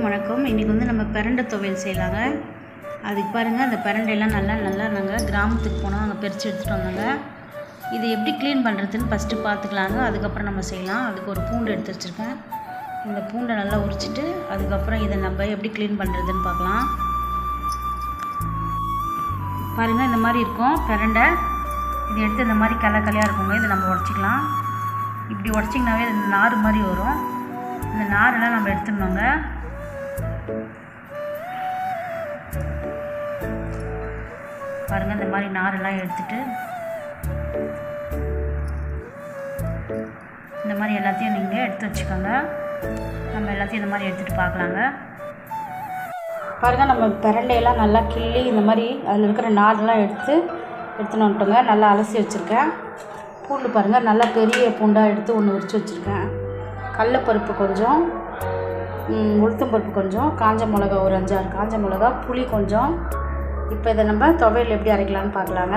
வணக்கம். இன்றைக்கி வந்து நம்ம பிரண்டை துவையல் செய்யலாங்க. அதுக்கு பாருங்கள் அந்த பிரண்டையெல்லாம் நல்லா நல்லா நாங்கள் கிராமத்துக்கு போனோம் அங்கே பறித்து எடுத்துகிட்டு வந்தாங்க. இது எப்படி க்ளீன் பண்ணுறதுன்னு ஃபஸ்ட்டு பார்த்துக்கலாங்க அதுக்கப்புறம் நம்ம செய்யலாம். அதுக்கு ஒரு பூண்டு எடுத்து வச்சுருக்கேன். இந்த பூண்டை நல்லா உரிச்சிட்டு அதுக்கப்புறம் இதை நம்ம எப்படி க்ளீன் பண்ணுறதுன்னு பார்க்கலாம் பாருங்கள் இந்த மாதிரி இருக்கும். பிரண்டை. இது எடுத்து இந்த மாதிரி கலை கலையாக இருக்குங்க. இதை நம்ம உடச்சிக்கலாம். இப்படி உடச்சிங்கனாவே இந்த நார் மாதிரி வரும். இந்த நாரெல்லாம் நம்ம எடுத்துடணுங்க. பாருங்கள் இந்த மாதிரி நாரெல்லாம் எடுத்துட்டு இந்த மாதிரி எல்லாத்தையும் நீங்கள் எடுத்து வச்சுக்கோங்க. நம்ம எல்லாத்தையும் இந்த மாதிரி எடுத்துகிட்டு பார்க்கலாங்க. பாருங்கள் நம்ம பிரண்டையெல்லாம் நல்லா கிள்ளி இந்த மாதிரி அதில் இருக்கிற நாரெல்லாம் எடுத்து எடுத்துன்னு வந்துட்டோங்க. நல்லா அலசி வச்சுருக்கேன். பூண்டு பாருங்கள் நல்லா பெரிய பூண்டாக எடுத்து ஒன்று உரித்து வச்சுருக்கேன். கடலப்பருப்பு கொஞ்சம். உளுத்தம்பருப்பு கொஞ்சம் காஞ்ச மிளகா ஒரு அஞ்சாறு காஞ்ச மிளகா புளி கொஞ்சம். இப்போ இதை நம்ம துவையல் எப்படி அரைக்கலாம்னு பார்க்கலாங்க.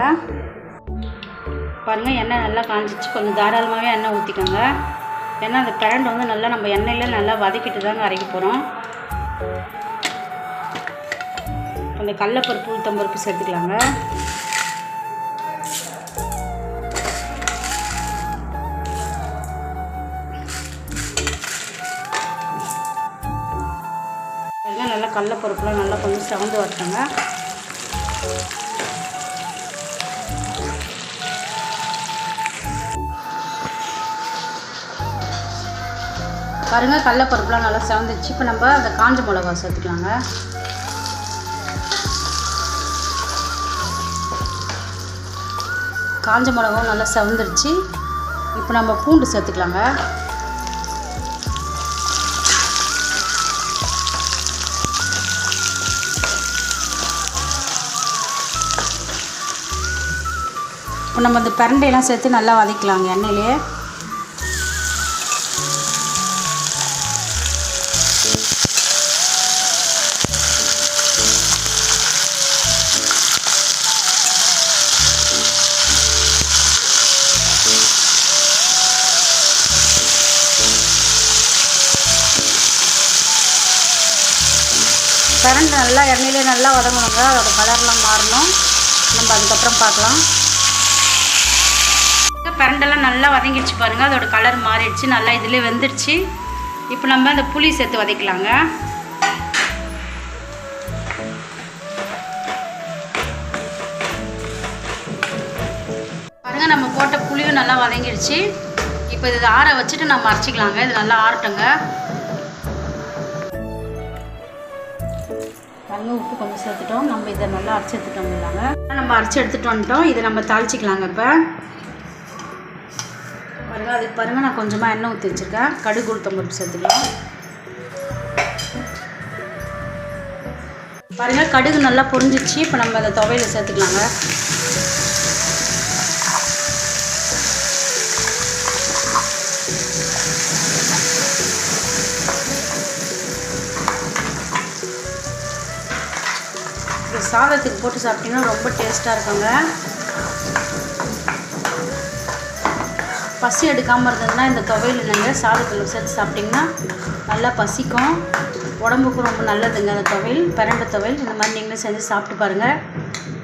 பாருங்கள் எண்ணெய் நல்லா காஞ்சிச்சு. கொஞ்சம் தாராளமாகவே எண்ணெய் ஊற்றிக்கோங்க ஏன்னா அந்த கரண்ட் வந்து நல்லா நம்ம எண்ணெயில் நல்லா வதக்கிட்டு தாங்க அரைக்க போகிறோம் அந்த கடலப்பருப்பு உளுத்தம்பருப்பு சேர்த்துக்கலாங்க. கடலப்பருப்புலாம் நல்லா கொஞ்சம் சவந்து வரட்டுங்க. பாருங்கள் கடலப்பருப்புலாம் நல்லா செவந்துச்சு இப்போ நம்ம அந்த காஞ்ச மிளகா சேர்த்துக்கலாங்க. காஞ்ச மிளகாவும் நல்லா செவந்துருச்சு. இப்போ நம்ம பூண்டு சேர்த்துக்கலாங்க. இப்போ நம்ம இந்த பிரண்டையெல்லாம் சேர்த்து நல்லா வதக்கலாங்க எண்ணெயிலே பிரண்டை நல்லா எண்ணெயிலே நல்லா வதங்கணுங்க அதோட கலர்லாம் மாறணும். நம்ம அதுக்கப்புறம் பார்க்கலாம். கரண்டெல்லாம் நல்லா வதங்கிடுச்சு பாருங்கள் அதோட கலர் மாறிடுச்சு. நல்லா இதிலே வந்துடுச்சு. இப்போ நம்ம அந்த புளி சேர்த்து வதக்கலாங்க. பாருங்கள் நம்ம போட்ட புளியும் நல்லா வதங்கிடுச்சு. இப்போ இது ஆற வச்சுட்டு நம்ம அரைச்சிக்கலாங்க. இது நல்லா ஆறட்டுங்க. பாருங்க உப்பு கொஞ்சம் சேர்த்துட்டோம். நம்ம இதை நல்லா அரைச்சி எடுத்துட்டோம் இல்லைங்க நம்ம அரைச்சி எடுத்துகிட்டு வந்துட்டோம். இதை நம்ம தாளிச்சிக்கலாங்க இப்போ. பாருங்கள் அதுக்கு பாருங்கள் நான் கொஞ்சமாக எண்ணெய் ஊற்றி வச்சுருக்கேன். கடுகு உளுத்தம் பருப்பு சேர்த்துக்கலாம். பாருங்கள் கடுகு நல்லா பொரிஞ்சிச்சு. இப்போ நம்ம அந்த துவையில் சேர்த்துக்கலாங்க. சாதத்துக்கு போட்டு சாப்பிட்டீங்கன்னா ரொம்ப டேஸ்ட்டாக இருக்குங்க. பசி எடுக்காமல் இருந்ததுன்னா இந்த துவையல் நீங்கள் சாதத்தில் சேர்த்து சாப்பிட்டிங்கன்னா நல்லா பசிக்கும். உடம்புக்கு ரொம்ப நல்லதுங்க அந்த துவையல். பிரண்டை துவையல். இந்த மாதிரி நீங்களும் செஞ்சு சாப்பிட்டு பாருங்கள்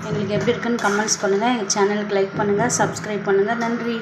எங்களுக்கு எப்படி இருக்குன்னு கமெண்ட்ஸ் பண்ணுங்கள் எங்கள் சேனலுக்கு லைக் பண்ணுங்கள் சப்ஸ்கிரைப் பண்ணுங்கள் நன்றி.